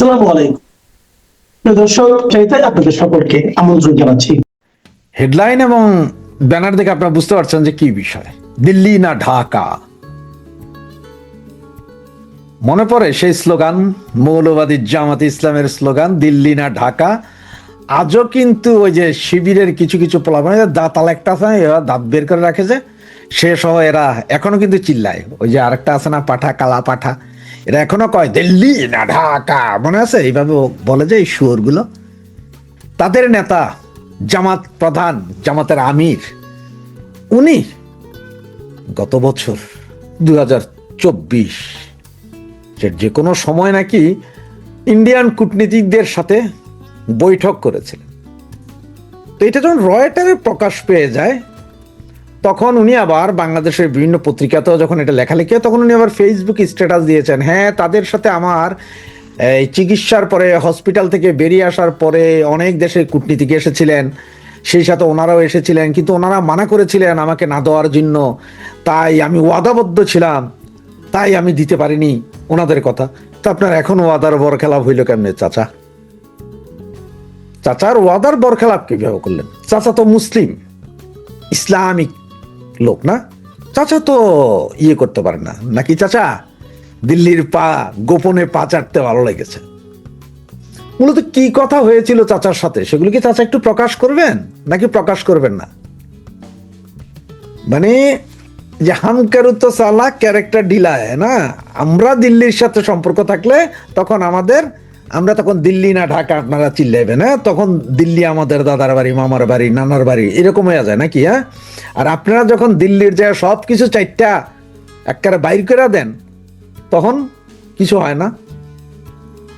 আসসালামু আলাইকুম। দর্শক আপনাদের সকলকে আমন্ত্রণ জানাচ্ছি। হেডলাইন এবং ব্যানার দেখে আপনারা বুঝতে পারছেন যে কি বিষয়। দিল্লি না ঢাকা? মনে পড়ে সেই স্লোগান, মৌলবাদী জামাত ইসলামের স্লোগান, দিল্লি না ঢাকা? আজও কিন্তু ওই যে শিবিরের কিছু কিছু পোলাপান দাঁতাল একটা আছে, এরা দাঁত বের করে রাখে যে সে সহ এরা এখনও কিন্তু চিল্লায়। ওই যে আরেকটা আছে না, পাঠা, কালা পাঠা। এরা এখনও কয়, দিল্লি না ঢাকা? মনে আছে? এইভাবে বলে যে এই শুয়োরগুলো। তাদের নেতা জামাত প্রধান, জামাতের আমির, উনি গত বছর দু হাজার চব্বিশ, যে কোনো সময় নাকি ইন্ডিয়ান কূটনীতিকদের সাথে বৈঠক করেছিলেন। তো এটা যখন রয়টারে প্রকাশ পেয়ে যায় তখন উনি আবার বাংলাদেশের বিভিন্ন পত্রিকাতেও যখন এটা লেখালেখি তখন উনি আবার ফেসবুক স্ট্যাটাস দিয়েছেন। হ্যাঁ তাদের সাথে আমার, এই চিকিৎসার পরে হসপিটাল থেকে বেরিয়ে আসার পরে অনেক দেশের কূটনীতিক এসেছিলেন। সেই সাথে ওনারাও এসেছিলেন, কিন্তু ওনারা মানা করেছিলেন আমাকে না দেওয়ার জন্য। তাই আমি ওয়াদাবদ্ধ ছিলাম, তাই আমি দিতে পারিনি ওনাদের কথা। তো আপনার এখন ওয়াদার বরখেলাপ হইল কেমনে, চাচা? চাচার ওয়াদার বরখেলাপ কীভাবে করলেন? চাচা তো মুসলিম, ইসলামিক লোক না? চাচা তো ইয়ে করতে পারে না। নাকি চাচা, দিল্লির পা, গোপনে পা চাটতে ভালো লেগেছে। মূলত কি কথা হয়েছিল চাচার সাথে, সেগুলো কি চাচা একটু প্রকাশ করবেন? নাকি প্রকাশ করবেন না? মানে যে হামকারু তো সালা ক্যারেক্টার ডিলায়, না? আমরা দিল্লির সাথে সম্পর্ক থাকলে তখন আমাদের আমরা তখন দিল্লি না ঢাকা আপনারা চিল্লাইবেন হ্যাঁ? তখন দিল্লি আমাদের দাদার বাড়ি, মামার বাড়ি, নানার বাড়ি, এরকম হয়ে যায় নাকি হ্যাঁ? আর আপনারা যখন দিল্লির যায় সব কিছু চারটা একবারে বাইর করে দেন, তখন কিছু হয় না।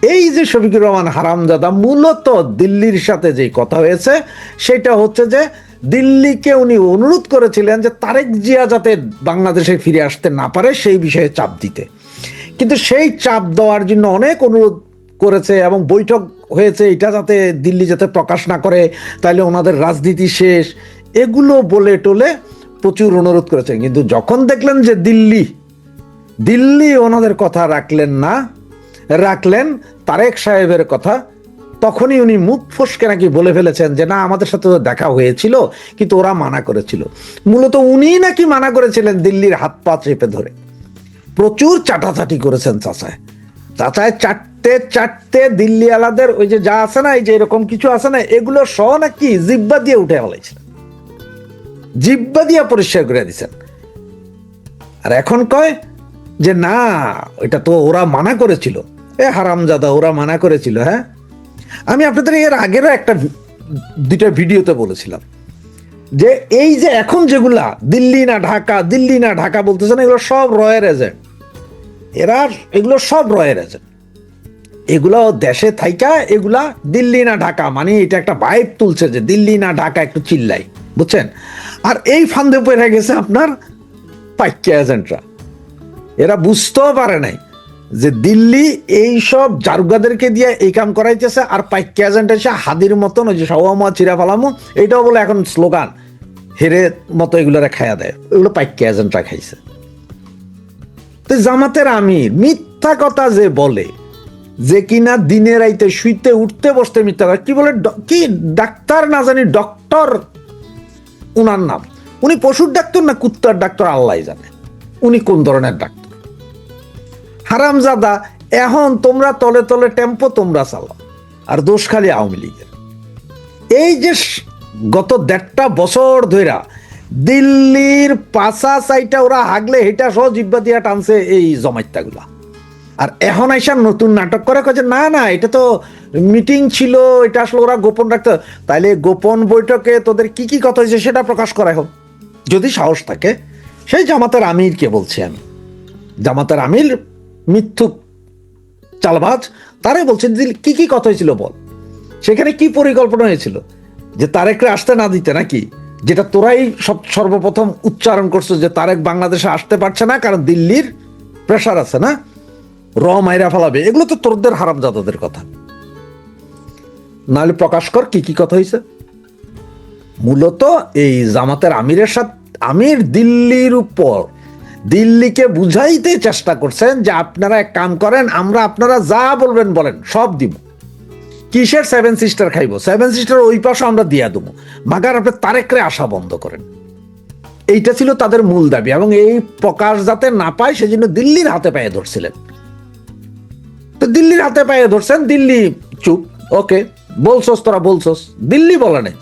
এই যে শফিকুর রহমান হারামজাদা মূলত দিল্লির সাথে যে কথা হয়েছে, সেটা হচ্ছে যে দিল্লিকে উনি অনুরোধ করেছিলেন যে তারেক জিয়া যাতে বাংলাদেশে ফিরে আসতে না পারে, সেই বিষয়ে চাপ দিতে। কিন্তু সেই চাপ দেওয়ার জন্য অনেক অনুরোধ করেছে এবং বৈঠক হয়েছে, এটা যাতে দিল্লি যাতে প্রকাশ না করে তাহলে ওনাদের রাজনীতি শেষ। এগুলো বলে টলে প্রচুর অনুরোধ করেছেন কিন্তু যখন দেখলেন যে দিল্লি দিল্লি ওনাদের কথা রাখলেন না, রাখলেন তারেক সাহেবের কথা, তখনই উনি মুখ ফসকে নাকি বলে ফেলেছেন যে, না, আমাদের সাথে তো দেখা হয়েছিল, কিন্তু ওরা মানা করেছিল। মূলত উনিই নাকি মানা করেছিলেন দিল্লির হাত পা চেপে ধরে। প্রচুর চাটাচাটি করেছেন চাচায়। চাচায় চারটে চারটে দিল্লি আলাদের ওই যে যা আছে না, এই যে এরকম কিছু আছে না, এগুলো সহ নাকি জিব্বা দিয়ে উঠে ফেলাইছিলেন জিব্বা দিয়ে পরিষ্কার করে দিছেন আর এখন কয় যে না, এটা তো ওরা মানা করেছিল। এ হারামজাদা, ওরা মানা করেছিল হ্যাঁ? আমি আপনাদের এর আগেরও একটা দুইটা ভিডিওতে বলেছিলাম যে এই যে এখন যেগুলা, দিল্লি না ঢাকা, দিল্লি না ঢাকা বলতেছেন এগুলো সব রয়ের এজেন্ট এরা এগুলো সব রয়ের এজেন্ট এগুলো দেশে থাইকা, এগুলা দিল্লি না ঢাকা মানে এটা একটা ভাইব তুলছে যে দিল্লি না ঢাকা একটু চিল্লাই, বুঝছেন? আর এই ফান্দে পড়ে গেছে আপনার পাইকা এজেন্টরা এরা বুঝতেও পারে নাই যে দিল্লি এই সব জারুগাদেরকে দিয়ে এই কাম করাইতেছে আর পাইকা এজেন্ট এসে হাদির মতন ওই যে সওয়ামা চিরা ফালামু এটাও বলে এখন স্লোগান হেরে মতো এগুলোরা খাইয়া দেয়। এগুলো পাইকা এজেন্টরা খাইছে। জামাতের আমির, মিথ্যা কথা যে বলে, যে কিনা দিনে রাইতে শুইতে, উঠতে, বসতে মিথ্যা কথা, কি বলে কি ডাক্তার না জানি ডক্টর, উনার নাম। উনি পশুর ডাক্তার না কুত্তার ডাক্তার, আল্লাহ জানে। উনি কোন ধরনের ডাক্তার? হারামজাদা, এখন তোমরা তলে তলে টেম্পো তোমরা চালাও, আর দোষ খালি আওয়ামী লীগের। এই যে গত দেড়টা বছর ধইরা দিল্লির পাশা সাইটা ওরা হাগলে হেটা সহ জিব্বা দিয়া টানছে এই জমাইতাগুলা আর এখন আইসা নতুন নাটক করে যে না না, এটা তো মিটিং ছিল, এটা আসলে ওরা গোপন রাখতে তাইলে গোপন বৈঠকে তোদের কি কি কথা হয়েছে সেটা প্রকাশ করা হোক। যদি সাহস থাকে, সেই জামাতের আমিরকে বলছি আমি। জামাতের আমির মিথ্যুক চালবাজ তারাই বলছে কি কি কথা হয়েছিল বল। সেখানে কি পরিকল্পনা হয়েছিল? যে তারেকরে আসতে না দিতে নাকি? যেটা তোরাই সব সর্বপ্রথম উচ্চারণ করছ যে তারেক বাংলাদেশে আসতে পারছে না, কারণ দিল্লির প্রেশার আছে না? র মাইরা ফেলাবে। এগুলো তো তোরদের হারামজাদাদের কথা। নাহলে প্রকাশ কর, কি কি কথা হয়েছে মূলত এই জামাতের আমিরের সাথে, আমির দিল্লির উপর দিল্লিকে বুঝাইতে চেষ্টা করছেন যে আপনারা এক কাম করেন, আমরা আপনারা যা বলবেন বলেন, সব দিব। কিসের সেভেন সিস্টার খাইবো? সেভেন সিস্টার ওই পাশে আমরা দিয়া দেবো। মাগার আপনি তারেকরে আশা বন্ধ করেন। এইটা ছিল তাদের মূল দাবি এবং এই প্রকাশ যাতে না পায়, সেজন্য দিল্লির হাতে পায়ে ধরছিলেন। তো দিল্লির হাতে পায়ে ধরছেন, দিল্লি চুপ, ওকে, বলছস তোরা, বলছস। দিল্লি বলে নাই।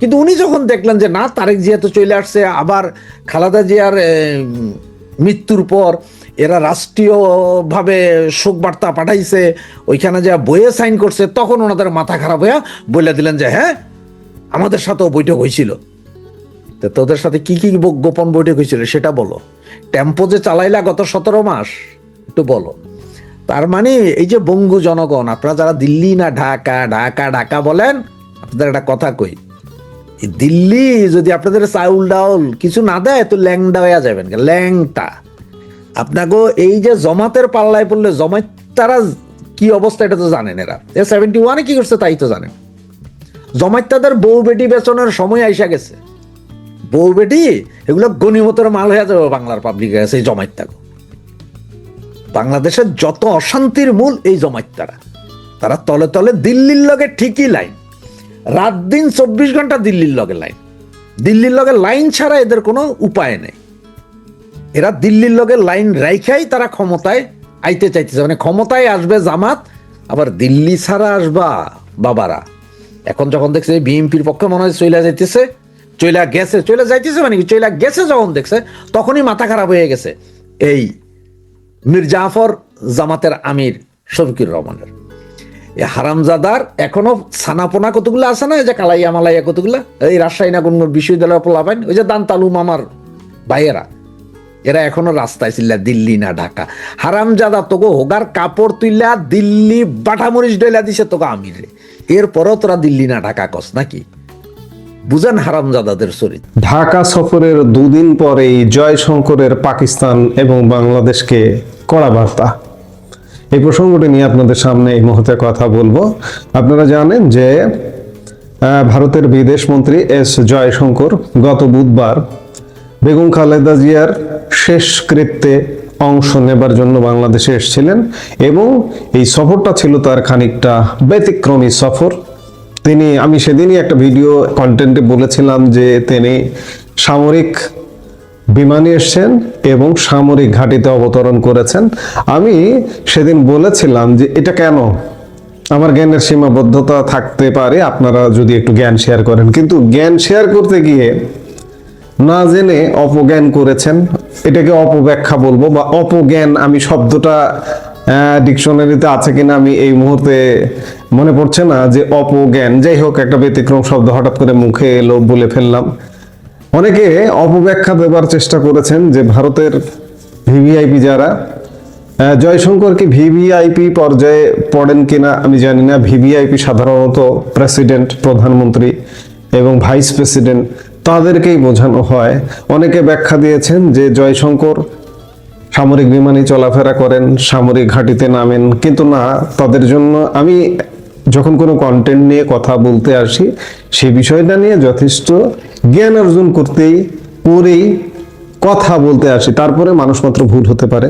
কিন্তু উনি যখন দেখলেন যে না, তারেক জিয়া তো চলে আসছে, আবার খালাদা জিয়ার মৃত্যুর পর এরা রাষ্ট্রীয়ভাবে শোক বার্তা পাঠাইছে, ওইখানে যা বইয়ে সাইন করছে, তখন ওনাদের মাথা খারাপ হইয়া বলে দিলেন যে হ্যাঁ আমাদের সাথেও বৈঠক হয়েছিল তো তোদের সাথে কি কি গোপন বৈঠক হয়েছিল সেটা বলো। টেম্পো যে চালাইলা গত সতেরো মাস, একটু বলো। তার মানে এই যে বঙ্গু জনগণ, আপনারা যারা দিল্লি না ঢাকা ঢাকা ঢাকা বলেন, আপনাদের একটা কথা কই। দিল্লি যদি আপনাদের চাউল ডাউল কিছু না দেয়, তো ল্যাংডা হয়ে যাবেন। ল্যাংটা আপনাকে এই যে জমাতের পাল্লায় পড়লে জমাত তারা কি অবস্থা এটা তো জানেন এরা। সেভেন্টি ওয়ানে কি করছে তাই তো জানেন। জমাত তাদের বউ বেটি বেচনের সময় আইসা গেছে। বউ বেটি, এগুলো গণিমতের মাল হয়ে যাবে বাংলার পাবলিকের কাছে এই জমাইত থাকো বাংলাদেশের যত অশান্তির মূল এই জমাইত তারা। তারা তলে তলে দিল্লির লগে ঠিকই লাইন। রাত দিন চব্বিশ ঘণ্টা দিল্লির লগে লাইন। দিল্লির লগে লাইন ছাড়া এদের কোনো উপায় নেই। এরা দিল্লির লগে লাইন রাইখাই তারা ক্ষমতায় আইতে চাইতেছে। মানে ক্ষমতায় আসবে জামাত, আবার দিল্লি ছাড়া আসবা বাবারা। এখন যখন দেখছে বিএনপির পক্ষে মনে হয় চইলা যাইতেছে, চইলা গেছে, চইলা যাইতেছে মানে কি? চইলা গেছে যখন দেখছে, তখনই মাথা খারাপ হয়ে গেছে এই মীর জাফর জামাতের আমির শফিকুর রহমানের। এই হারামজাদার এখনও ছানাপোনা কতগুলো আছে না? এই যে কালাইয়া মালাইয়া কতগুলা? এই রাজশাহী না কোন বিশ্ববিদ্যালয় পোলাবেন ওই যে দান তালুম আমার ভাইয়েরা। এরা এখনও রাস্তায় ছিল, দিল্লি না ঢাকা। হারামজাদা তোকে হোগার কাপড় তুইলা দিল্লি বাটামরিচ ডইলা দিছে তোকে আমির। এরপরও তোরা দিল্লি না ঢাকা কস নাকি? বুঝেন হারামজাদাদের চরিত্র। ঢাকা সফরের দুদিন পরেই জয়শঙ্করের পাকিস্তান এবং বাংলাদেশকে কড়া বার্তা। এই প্রসঙ্গটি নিয়ে আপনাদের সামনে এই মুহূর্তে কথা বলব। আপনারা জানেন যে ভারতের বিদেশ মন্ত্রী এস জয়শঙ্কর গত বুধবার বেগম খালেদা জিয়ার শেষ কৃত্যে অংশ নেবার জন্য বাংলাদেশে এসেছিলেন এবং এই সফরটা ছিল তার খানিকটা ব্যতিক্রমী সফর। তিনি, আমি সেদিনই একটা ভিডিও কন্টেন্টে বলেছিলাম যে তিনি সামরিক বিমানে এসছেন এবং সামরিক ঘাঁটিতে অবতরণ করেছেন। আমি সেদিন বলেছিলাম যে এটা কেন? আমার জ্ঞানের সীমাবদ্ধতা থাকতে পারে, আপনারা যদি একটু জ্ঞান শেয়ার করেন। কিন্তু জ্ঞান শেয়ার করতে গিয়ে না জেনে অপজ্ঞান করেছেন এটাকে অপব্যাখ্যা বলব বা অপজ্ঞান আমি শব্দটা ডিকশনারিতে আছে কিনা আমি এই মুহূর্তে মনে পড়ছে না যে অপজ্ঞান। যাই হোক একটা ব্যতিক্রম শব্দ হঠাৎ করে মুখে এলো বলে ফেললাম। অনেকে অপব্যাখ্যা দেবার চেষ্টা করেছেন যে ভারতের ভিভিআইপি যারা আহ, জয়শঙ্কর কি ভিভিআইপি পর্যায়ে পড়েন কিনা আমি জানি না। ভিভিআইপি সাধারণত প্রেসিডেন্ট প্রধানমন্ত্রী এবং ভাইস প্রেসিডেন্ট। তাদেরকেই বোঝানো হয়। অনেকে ব্যাখ্যা দিয়েছেন যে জয়শঙ্কর সামরিক বিমানে চলাফেরা করেন, সামরিক ঘাঁটিতে নামেন, কিন্তু না, তাদের জন্য আমি যখন কোনো কন্টেন্ট নিয়ে কথা বলতে আসি সেই বিষয়টা নিয়ে যথেষ্ট জ্ঞান অর্জন করতেই করেই কথা বলতে আসি। তারপরে মানুষ মাত্র ভুল হতে পারে।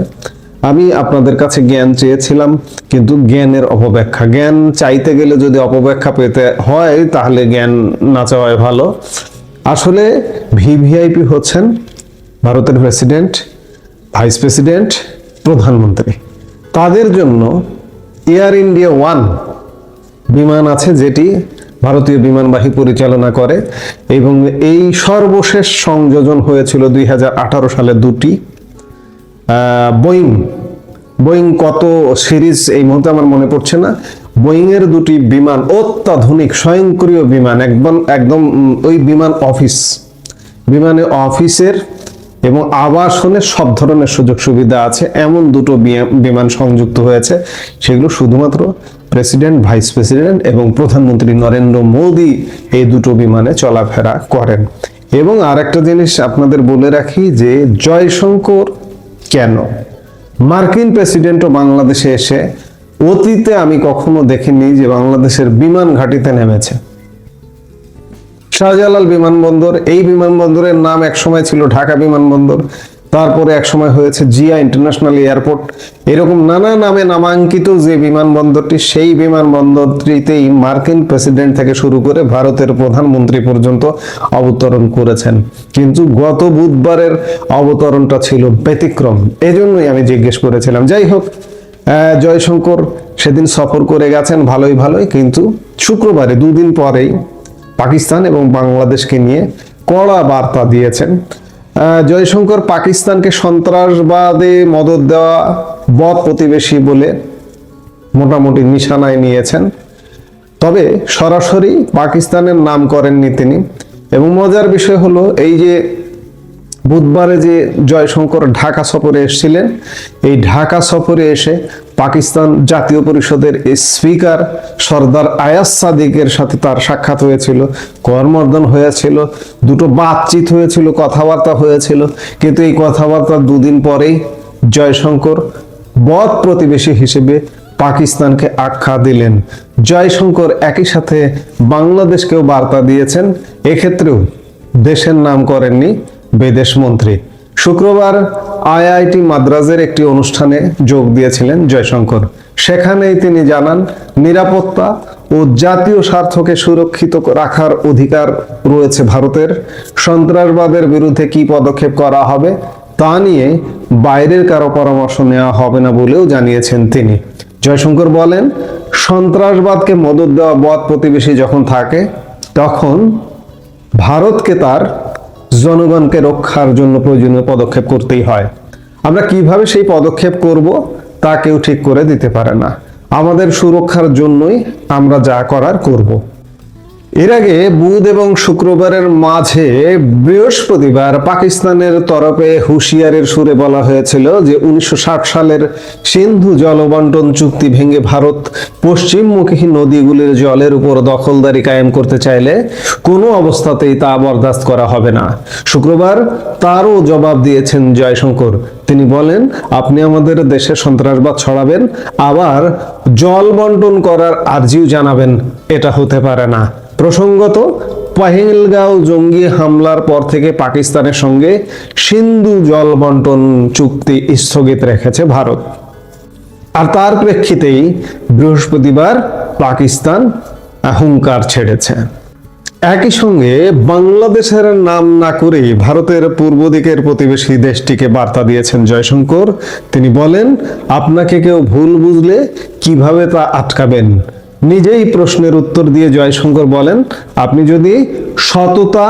আমি আপনাদের কাছে জ্ঞান চেয়েছিলাম, কিন্তু জ্ঞানের অপব্যাখ্যা। জ্ঞান চাইতে গেলে যদি অপব্যাখ্যা পেতে হয়, তাহলে জ্ঞান না চাওয়াই ভালো। আসলে ভিভিআইপি হচ্ছেন ভারতের প্রেসিডেন্ট, ভাইস প্রেসিডেন্ট, প্রধানমন্ত্রী। তাদের জন্য এয়ার ইন্ডিয়া ওয়ান বিমান আছে যেটি ভারতীয় বিমানবাহী পরিচালনা করে এবং এই সর্বশেষ সংযোজন হয়েছিল দুই হাজার আঠারো সালে দুটি। বোয়িং বোয়িং কত সিরিজ এই মুহূর্তে আমার মনে পড়ছে না। বোয়িং এর দুটি বিমান অত্যাধুনিক, স্বয়ংক্রিয় বিমান, একদম একদম ওই বিমান অফিস। বিমানে অফিসের এবং আবাসনের সব ধরনের সুযোগ সুবিধা আছে। এমন দুটো বিমান সংযুক্ত হয়েছে। সেগুলো শুধুমাত্র প্রেসিডেন্ট, ভাইস প্রেসিডেন্ট এবং প্রধানমন্ত্রী নরেন্দ্র মোদী এই দুটো বিমানে চলাফেরা করেন। এবং আরেকটা জিনিস আপনাদের বলে রাখি যে, জয়শঙ্কর কেন? মার্কিন প্রেসিডেন্টও বাংলাদেশে এসে অতীতে আমি কখনো দেখিনি যে বাংলাদেশের বিমান ঘাটিতে নেমেছে। শাহজালাল বিমানবন্দর, এই বিমানবন্দরের নাম একসময় ছিল ঢাকা বিমানবন্দর, তারপরে একসময় হয়েছে জিয়া ইন্টারন্যাশনাল এয়ারপোর্ট। এরকম নানা নামে নামাঙ্কিত যে বিমানবন্দরটি, সেই বিমানবন্দরটিতেই মার্কিন প্রেসিডেন্ট থেকে শুরু করে ভারতের প্রধানমন্ত্রী পর্যন্ত অবতরণ করেছেন। কিন্তু গত বুধবারের অবতরণটা ছিল ব্যতিক্রম। এজন্যই আমি জিজ্ঞেস করেছিলাম। যাই হোক জয়শঙ্কর সেদিন সফর করে গেছেন ভালোই ভালোই, কিন্তু শুক্রবারে দুদিন পরেই পাকিস্তান এবং বাংলাদেশকে নিয়ে কড়া বার্তা দিয়েছেন। জয়শঙ্কর পাকিস্তানকে সন্ত্রাসবাদে মদত দেওয়া বদ প্রতিবেশী বলে মোটামুটি নিশানায় নিয়েছেন। তবে সরাসরি পাকিস্তানের নাম করেননি তিনি। এবং মজার বিষয় হলো, এই যে বুধবারে যে জয়শঙ্কর ঢাকা সফরে এসেছিলেন, এই ঢাকা সফরে এসে পাকিস্তান জাতীয় পরিষদের স্পিকার সর্দার আয়াস সাদিকের সাথে তার সাক্ষাৎ হয়েছিল, কর্মর্দন হয়েছিল, দুটো বাতচিত হয়েছিল, কথাবার্তা হয়েছিল। কিন্তু এই কথাবার্তা দুদিন পরেই জয়শঙ্কর বদ প্রতিবেশী হিসেবে পাকিস্তানকে আখ্যা দিলেন। জয়শঙ্কর একই সাথে বাংলাদেশকেও বার্তা দিয়েছেন, এক্ষেত্রেও দেশের নাম করেননি বিদেশ মন্ত্রী। শুক্রবার আইআইটি মাদ্রাজের একটি অনুষ্ঠানে যোগ দিয়েছিলেন জয়শঙ্কর। সেখানেই তিনি জানান, নিরাপত্তা ও জাতীয় স্বার্থকে সুরক্ষিত রাখার অধিকার রয়েছে ভারতের। সন্ত্রাসবাদের বিরুদ্ধে কি পদক্ষেপ করা হবে তা নিয়ে বাইরের কারও পরামর্শ নেওয়া হবে না বলেও জানিয়েছেন তিনি। জয়শঙ্কর বলেন, সন্ত্রাসবাদকে মদত দেওয়া বদ প্রতিবেশী যখন থাকে, তখন ভারতকে তার জনগণকে রক্ষার জন্য প্রয়োজনীয় পদক্ষেপ করতেই হয়। আমরা কীভাবে সেই পদক্ষেপ করব তা কেউ ঠিক করে দিতে পারে না। আমাদের সুরক্ষার জন্যই আমরা যা করার করব। এর আগে বুধ এবং শুক্রবারের মাঝে বৃহস্পতিবার পাকিস্তানের তরফে হুঁশিয়ারের সুরে বলা হয়েছিল যে উনিশশো ষাট সালের সিন্ধু জলবন্টন চুক্তি ভেঙে ভারত পশ্চিমমুখী নদীগুলির জলের উপর দখলদারি কায়েম করতে চাইলে কোনো অবস্থাতেই তা বরদাস্ত করা হবে না। শুক্রবার তারও জবাব দিয়েছেন জয়শঙ্কর। তিনি বলেন, আপনি আমাদের দেশে সন্ত্রাসবাদ ছড়াবেন, আবার জল বন্টন করার আর্জিও জানাবেন, এটা হতে পারে না। প্রসঙ্গত, পাহেলগাঁও জঙ্গি হামলার পর থেকে পাকিস্তানের সঙ্গে সিন্ধু জল বন্টন চুক্তি স্থগিত রেখেছে ভারত। আর তার প্রেক্ষিতেই বৃহস্পতিবার পাকিস্তান হুঙ্কার ছেড়েছে। একই সঙ্গে বাংলাদেশের নাম না করে ভারতের পূর্ব দিকের প্রতিবেশী দেশটিকে বার্তা দিয়েছেন জয়শঙ্কর। তিনি বলেন, আপনাকে কেউ ভুল বুঝলে কীভাবে তা আটকাবেন নিজেই প্রশ্নের উত্তর দিয়ে জয়শঙ্কর বলেন, আপনি যদি সততা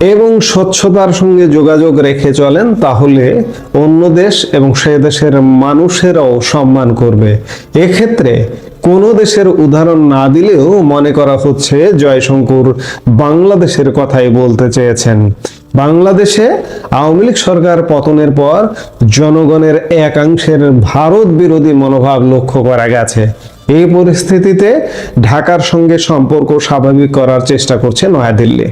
এবং স্বচ্ছতার সঙ্গে যোগাযোগ রেখে চলেন, তাহলে অন্য দেশ এবং সে দেশের মানুষেরাও সম্মান করবে। এক্ষেত্রে কোনো দেশের উদাহরণ না দিলেও মনে করা হচ্ছে জয়শঙ্কর বাংলাদেশের কথাই বলতে চেয়েছেন। বাংলাদেশে আওয়ামী লীগ সরকার পতনের পর জনগণের একাংশের ভারত বিরোধী মনোভাব লক্ষ্য করা গেছে। এই পরিস্থিতিতে ঢাকার সঙ্গে সম্পর্ক স্বাভাবিক করার চেষ্টা করছে নয়াদিল্লি।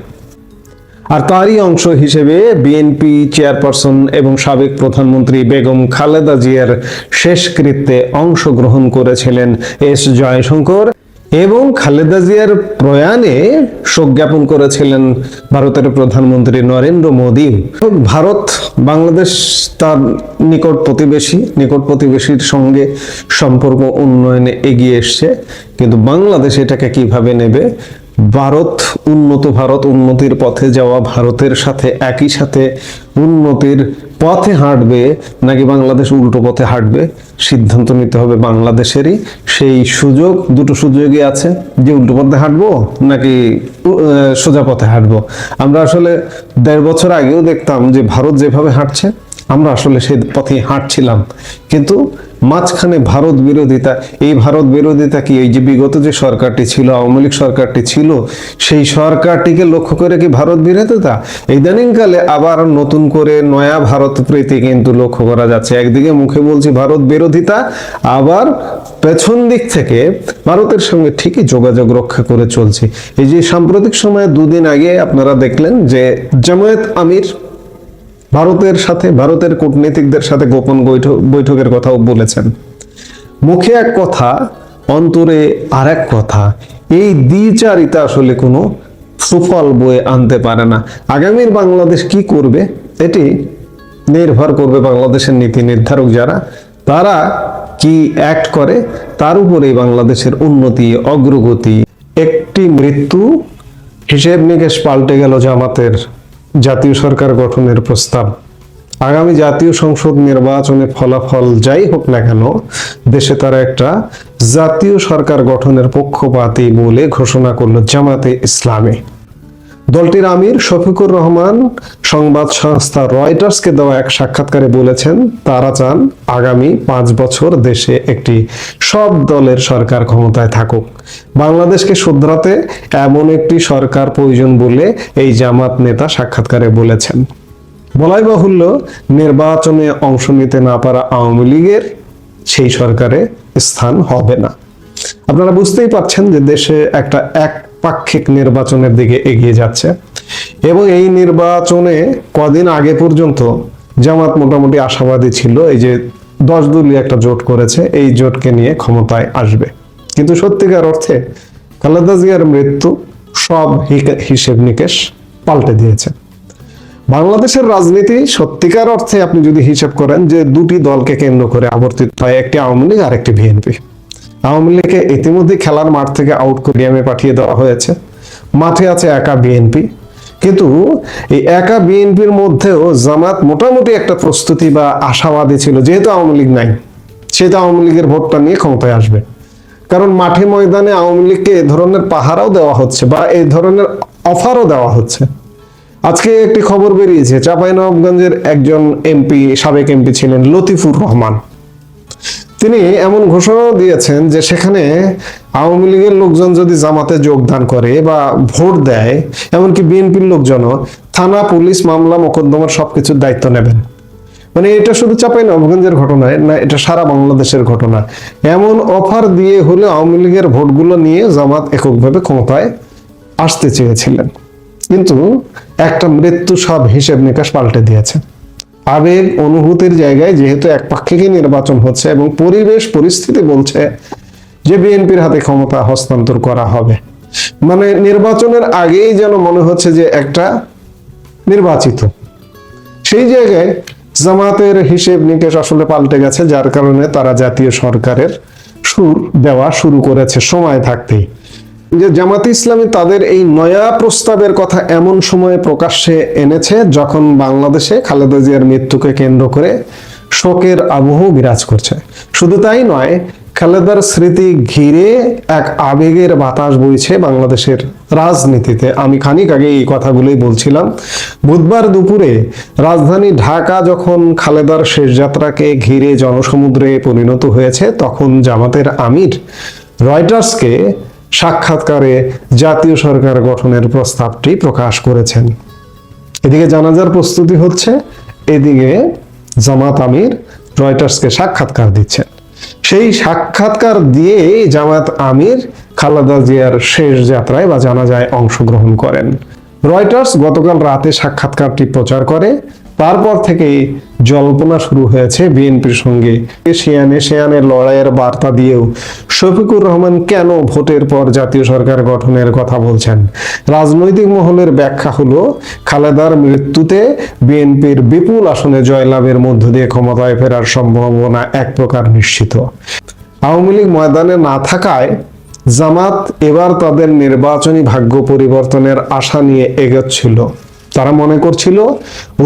আর তারই অংশ হিসেবে বিএনপি চেয়ারপারসন এবং সাবেক প্রধানমন্ত্রী বেগম খালেদা জিয়ার শেষকৃত্যে অংশগ্রহণ করেছিলেন এস জয়শঙ্কর। এবং খালেদা জিয়ার প্রয়াণে শোক জ্ঞাপন করেছিলেন ভারতের প্রধানমন্ত্রী নরেন্দ্র মোদী। ভারত, বাংলাদেশ তার নিকট প্রতিবেশী, নিকট প্রতিবেশীর সঙ্গে সম্পর্ক উন্নয়নে এগিয়ে এসছে। কিন্তু বাংলাদেশ এটাকে কীভাবে নেবে? ভারত, উন্নত ভারত, উন্নতির পথে যাওয়া ভারতের সাথে একই সাথে উন্নতির পথে হাঁটবে, নাকি বাংলাদেশ উল্টো পথে হাঁটবে? সিদ্ধান্ত নিতে হবে বাংলাদেশেরই। সেই সুযোগ, দুটো সুযোগই আছে, যে উল্টো পথে হাঁটবো, নাকি সোজা পথে হাঁটবো। আমরা আসলে দেড় বছর আগেও দেখতাম যে ভারত যেভাবে হাঁটছে আমরা আসলে সেই পথে হাঁটছিলাম। কিন্তু মাঝখানে ভারত বিরোধিতা, এই ভারত বিরোধিতা কি এই যে বিগত যে সরকারটি ছিল, আওয়ামী লীগ সরকারটি ছিল, সেই সরকারটিকে লক্ষ্য করে কি ভারত বিরোধিতা? ইদানিংকালে আবার নতুন করে নয়া ভারত প্রীতি কিন্তু লক্ষ্য করা যাচ্ছে। একদিকে মুখে বলছি ভারত বিরোধিতা, আবার পেছন দিক থেকে ভারতের সঙ্গে ঠিকই যোগাযোগ রক্ষা করে চলছে। এই যে সাম্প্রতিক সময়ে দুদিন আগে আপনারা দেখলেন যে জামায়াত আমির ভারতের সাথে, ভারতের কূটনীতিকদের সাথে গোপন বৈঠক, বৈঠকের কথাও বলেছেন। মুখে এক কথা, অন্তরে আর এক কথা, এই দ্বিচারিতা আসলে কোনো সুফল বয়ে আনতে পারে না। আগামীর বাংলাদেশ কি করবে, এটি নির্ভর করবে বাংলাদেশের নীতি নির্ধারক যারা, তারা কি অ্যাক্ট করে, তার উপরেই বাংলাদেশের উন্নতি, অগ্রগতি, একটি মৃত্যু হিসেব নিকেশ পাল্টে গেল জামাতের জাতীয় সরকার গঠনের প্রস্তাব। আগামী জাতীয় সংসদ নির্বাচনে ফলাফল যাই হোক না কেন, দেশে তারা একটা জাতীয় সরকার গঠনের পক্ষপাতী বলে ঘোষণা করল জামাতে ইসলামী। দলটির আমির শফিকুর রহমান সংবাদ সংস্থা রয়টার্সকে দেওয়া এক সাক্ষাৎকারে বলেছেন, তারা চান আগামী পাঁচ বছর দেশে একটি সব দলের সরকার ক্ষমতায় থাকুক। বাংলাদেশকে শুধরাতে এমন একটি সরকার প্রয়োজন বলে এই জামাত নেতা সাক্ষাৎকারে বলেছেন। বলাই বাহুল্য, নির্বাচনে অংশ নিতে না পারা আওয়ামী লীগের সেই সরকারে স্থান হবে না। আপনারা বুঝতেই পারছেন যে দেশে একটা একপাক্ষিক নির্বাচনের দিকে এগিয়ে যাচ্ছে। এবং এই নির্বাচনে কদিন আগে পর্যন্ত জামাত মোটামুটি আশাবাদী ছিল, এই যে দশ দলীয় একটা জোট করেছে, এই জোটকে নিয়ে ক্ষমতায় আসবে। কিন্তু সত্যিকার অর্থে খালেদা জিয়ার মৃত্যু সব হিসেব নিকেশ পাল্টে দিয়েছে। বাংলাদেশের রাজনীতি সত্যিকার অর্থে আপনি যদি হিসাব করেন যে দুটি দলকে কেন্দ্র করে আবর্তিত হয়, একটি আওয়ামী লীগ আর একটি বিএনপি। আওয়ামী লীগকে ইতিমধ্যে খেলার মাঠ থেকে আউট করিয়ামে পাঠিয়ে দেওয়া হয়েছে। মাঠে আছে একা বিএনপি কিন্তু এই একা বিএনপির মধ্যেও জামাত মোটামুটি একটা প্রস্তুতি বা আশাবাদী ছিল, যেহেতু আওয়ামী লীগ নাই, সেহেতু আওয়ামী লীগের ভোটটা নিয়ে ক্ষমতায় আসবে। কারণ মাঠে ময়দানে আওয়ামী লীগকে এ ধরনের পাহারাও দেওয়া হচ্ছে বা এই ধরনের অফারও দেওয়া হচ্ছে। আজকে একটি খবর বেরিয়েছে, চাঁপাইনবাবগঞ্জের একজন এমপি সাবেক এমপি ছিলেন লতিফুর রহমান। তিনি এমন ঘোষণা দিয়েছেন যে সেখানে আওয়ামী লীগের লোকজন যদি জামাতে যোগদান করে বা ভোট দেয়, এমনকি বিএনপির লোকজনও, থানা, পুলিশ, মামলা, মোকদ্দমার সবকিছুর দায়িত্ব নেবেন। মানে এটা শুধু চাপাই নবগঞ্জের ঘটনা, না, এটা সারা বাংলাদেশের ঘটনা। এমন অফার দিয়ে হলে আওয়ামী লীগের ভোটগুলো নিয়ে জামাত এককভাবে ক্ষমতায় আসতে চেয়েছিলেন। কিন্তু একটা মৃত্যু সব হিসেব নিকাশ পাল্টে দিয়েছে। আবেগ অনুভূতির জায়গায় যেহেতু একপাক্ষিকই নির্বাচন হচ্ছে এবং পরিবেশ, পরিস্থিতি বলছে যে বিএনপির হাতে ক্ষমতা হস্তান্তর করা হবে। মানে নির্বাচনের আগেই যেন মনে হচ্ছে যে একটা নির্বাচিত। সেই জায়গায় জামাতের হিসেব নিকেশ আসলে পাল্টে গেছে, যার কারণে তারা জাতীয় সরকারের সুর দেওয়া শুরু করেছে সময় থাকতেই। যে জামাতে ইসলামী তাদের এই নয়া প্রস্তাবের কথা এমন সময়ে প্রকাশ্যে এনেছে যখন বাংলাদেশে খালেদা জিয়ার মৃত্যুকে কেন্দ্র করে শোকের আবহ বিরাজ করছে। শুধু তাই নয়, খালেদার স্মৃতি ঘিরে এক আবেগের বাতাস বইছে বাংলাদেশের রাজনীতিতে। আমি খানিক আগে এই কথাগুলোই বলছিলাম। বুধবার দুপুরে রাজধানী ঢাকা যখন খালেদার শেষ যাত্রাকে ঘিরে জনসমুদ্রে পরিণত হয়েছে, তখন জামাতের আমির রয়টার্সকে সাক্ষাৎকারে জাতীয় সরকার গঠনের প্রস্তাবটি প্রকাশ করেছেন। এদিকে জানাজার প্রস্তুতি হচ্ছে, এদিকে জামাত আমির রয়টার্সকে সাক্ষাৎকার দিচ্ছেন। সেই সাক্ষাৎকার দিয়ে জামাত আমির খালেদা জিয়ার শেষ যাত্রায় বা জানাজায় অংশগ্রহণ করেন। রয়টার্স গতকাল রাতে সাক্ষাৎকারটি প্রচার করে। তারপর থেকেই জল্পনা শুরু হয়েছে বিএনপির সঙ্গে। শেয়ানে শেয়ানের লড়াইয়ের বার্তা দিয়েও শফিকুর রহমান কেন ভোটের পর জাতীয় সরকার গঠনের কথা বলছেন? রাজনৈতিক মহলের ব্যাখ্যা হলো, খালেদার মৃত্যুতে বিএনপির বিপুল আসনে জয়লাভের মধ্য দিয়ে ক্ষমতায় ফেরার সম্ভাবনা এক প্রকার নিশ্চিত। আওয়ামী লীগ ময়দানে না থাকায় জামাত এবার তাদের নির্বাচনী ভাগ্য পরিবর্তনের আশা নিয়ে এগোচ্ছিল। তারা মনে করছিল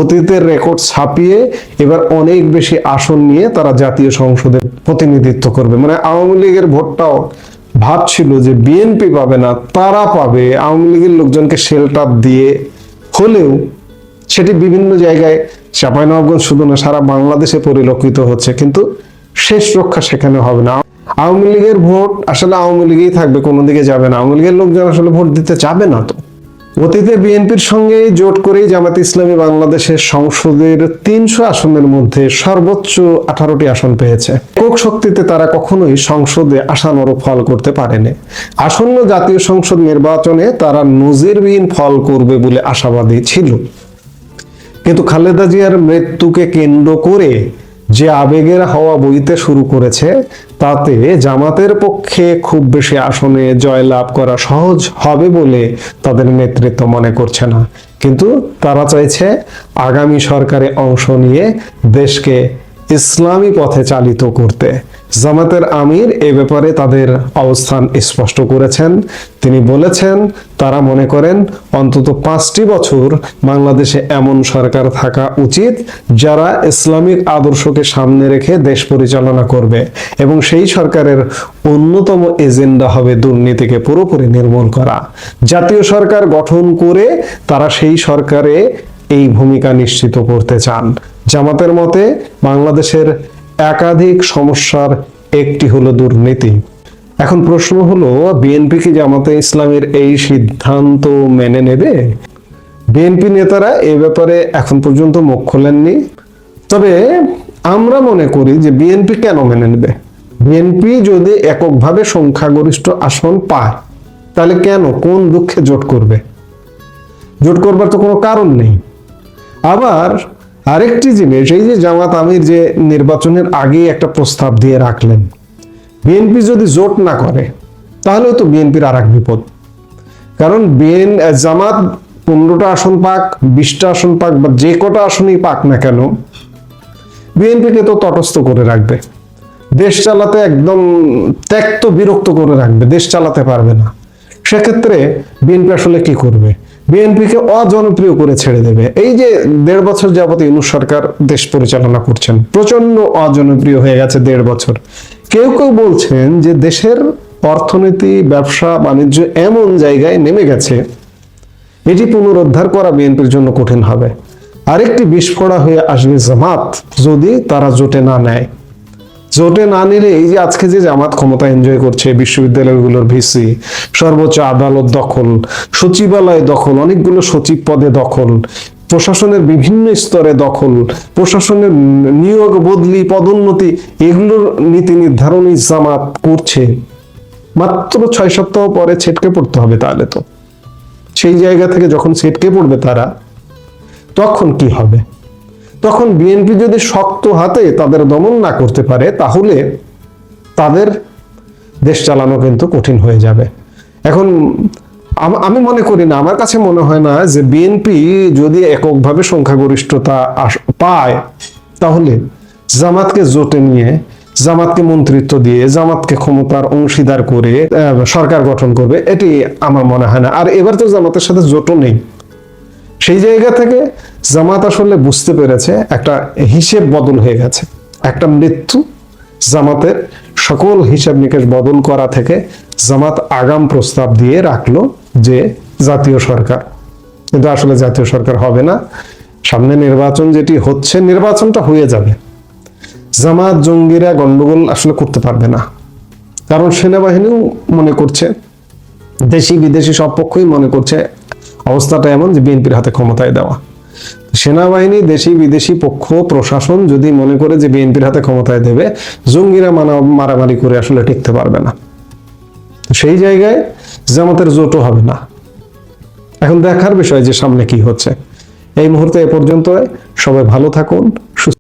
অতীতের রেকর্ড ছাপিয়ে এবার অনেক বেশি আসন নিয়ে তারা জাতীয় সংসদে প্রতিনিধিত্ব করবে। মানে আওয়ামী লীগের ভোটটাও ভাবছিল যে বিএনপি পাবে না, তারা পাবে। আওয়ামী লীগের লোকজনকে শেল্টার দিয়ে হলেও সেটি বিভিন্ন জায়গায়, চাঁপাইনবাবগঞ্জ শুধু না, সারা বাংলাদেশে পরিলক্ষিত হচ্ছে। কিন্তু শেষ রক্ষা সেখানে হবে না। আওয়ামী লীগের ভোট আসলে আওয়ামী লীগেই থাকবে, কোনো দিকে যাবে না। আওয়ামী লীগের লোকজন আসলে ভোট দিতে চাবে না তো। অতীতে বিএনপির সঙ্গে জোট করেই জামাত ইসলামী বাংলাদেশের সংসদের তিনশো আসনের মধ্যে সর্বোচ্চ আঠারোটি আসন পেয়েছে। একক শক্তিতে তারা কখনোই সংসদে আশানুরূপ ফল করতে পারেনি। আসন্ন জাতীয় সংসদ নির্বাচনে তারা নজিরবিহীন ফল করবে বলে আশাবাদী ছিল। কিন্তু খালেদা জিয়ার মৃত্যুকে কেন্দ্র করে যে আবেগের হাওয়া বইতে শুরু করেছে, তাতে জামাতের পক্ষে খুব বেশি আসনে জয়লাভ করা সহজ হবে বলে তাদের নেতৃত্ব মনে করছে না। কিন্তু তারা চাইছে আগামী সরকারে অংশ নিয়ে দেশকে ইসলামী পথে চালিত করতে। জামাতের আমির এ ব্যাপারে তাদের অবস্থান স্পষ্ট করেছেন। তিনি বলেছেন, তারা মনে করেন, অন্তত পাঁচটি বছর বাংলাদেশে এমন সরকার থাকা উচিত যারা ইসলামিক আদর্শকে সামনে রেখে দেশ পরিচালনা করবে এবং সেই সরকারের অন্যতম এজেন্ডা হবে দুর্নীতিকে পুরোপুরি নির্মূল করা। জাতীয় সরকার গঠন করে তারা সেই সরকারে এই ভূমিকা নিশ্চিত করতে চান। জামাতের মতে, বাংলাদেশের একাধিক সমস্যার একটি হলো দুর্নীতি। এখন প্রশ্ন হলো বিএনপি কি জামাতে ইসলামের এই সিদ্ধান্ত মেনে নেবে? বিএনপি নেতারা এ ব্যাপারে এখন পর্যন্ত মুখ খোলেননি। তবে আমরা মনে করি যে বিএনপি কেন মেনে নেবে? বিএনপি যদি এককভাবে সংখ্যাগরিষ্ঠ আসন পায়, তাহলে কেন, কোন দুঃখে জোট করবে? জোট করবার তো কোনো কারণ নেই। আবার আরেকটি জিনিস, এই যে জামাত আমির যে নির্বাচনের আগে একটা প্রস্তাব দিয়ে রাখলেন, বিএনপি যদি জোট না করে, তাহলেও তো বিএনপির আর এক বিপদ। কারণ বিএন জামাত পনেরোটা আসন পাক, বিশটা আসন পাক, বা যে কটা আসনই পাক না কেন, বিএনপিকে তো তটস্থ করে রাখবে। দেশ চালাতে একদম ত্যক্ত বিরক্ত করে রাখবে, দেশ চালাতে পারবে না। সেক্ষেত্রে বিএনপি আসলে কি করবে? বিএনপিকে অজনপ্রিয় করে ছেড়ে দেবে। এই যে দেড় বছর যাবত ইউনুস সরকার দেশ পরিচালনা করছেন প্রচণ্ড অজনপ্রিয় হয়ে গেছে দেড় বছর। কেউ কেউ বলছেন যে দেশের অর্থনীতি, ব্যবসা, বাণিজ্য এমন জায়গায় নেমে গেছে, এটি পুনরুদ্ধার করা বিএনপির জন্য কঠিন হবে। আরেকটি বিস্ফোরা হয়ে আসবে জামাত যদি তারা জোটে না নেয়। জোটে না নিলে এই যে আজকে যে জামাত ক্ষমতা এনজয় করছে, বিশ্ববিদ্যালয়গুলোর ভিসি, সর্বোচ্চ আদালত দখল, সচিবালয় দখল, অনেকগুলো সচিব পদে দখল, প্রশাসনের বিভিন্ন স্তরে দখল, প্রশাসনের নিয়োগ, বদলি, পদোন্নতি, এগুলোর নীতি নির্ধারণী জামাত করছে। মাত্র ছয় সপ্তাহ পরে ছেটকে পড়তে হবে তাহলে তো। সেই জায়গা থেকে যখন ছেটকে পড়বে তারা, তখন কি হবে? তখন বিএনপি যদি শক্ত হাতে তাদের দমন না করতে পারে, তাহলে তাদের দেশ চালানো কিন্তু কঠিন হয়ে যাবে। এখন আমি মনে করি না, আমার কাছে মনে হয় না যে বিএনপি যদি এককভাবে সংখ্যাগরিষ্ঠতা পায়, তাহলে জামাতকে জোটে নিয়ে, জামাতকে মন্ত্রিত্ব দিয়ে, জামাতকে ক্ষমতার অংশীদার করে সরকার গঠন করবে, এটি আমার মনে হয় না। আর এবার তো জামাতের সাথে জোটও নেই। সেই জায়গা থেকে জামাত আসলে বুঝতে পেরেছে একটা হিসেব বদল হয়ে গেছে। একটা মৃত্যু জামাতের সকল হিসাব নিকেশ বদল করা থেকে জামাত আগাম প্রস্তাব দিয়ে রাখল যে জাতীয় সরকার। কিন্তু আসলে জাতীয় সরকার হবে না। সামনে নির্বাচন যেটি হচ্ছে, নির্বাচনটা হয়ে যাবে। জামাত, জঙ্গিরা গন্ডগোল আসলে করতে পারবে না। কারণ সেনাবাহিনীও মনে করছে দেশি বিদেশি সব পক্ষই মনে করছে অবস্থাটা এমন যে বিএনপির হাতে ক্ষমতায় দেওয়া। সেনাবাহিনী, দেশি, বিদেশি পক্ষ, প্রশাসন যদি মনে করে যে বিএনপির হাতে ক্ষমতায় দেবে, জঙ্গিরা মানা, মারামারি করে আসলে টিকতে পারবে না। সেই জায়গায় জামাতের জোটও হবে না। এখন দেখার বিষয় যে সামনে কি হচ্ছে। এই মুহূর্তে এ পর্যন্ত সবাই ভালো থাকুন, সুস্থ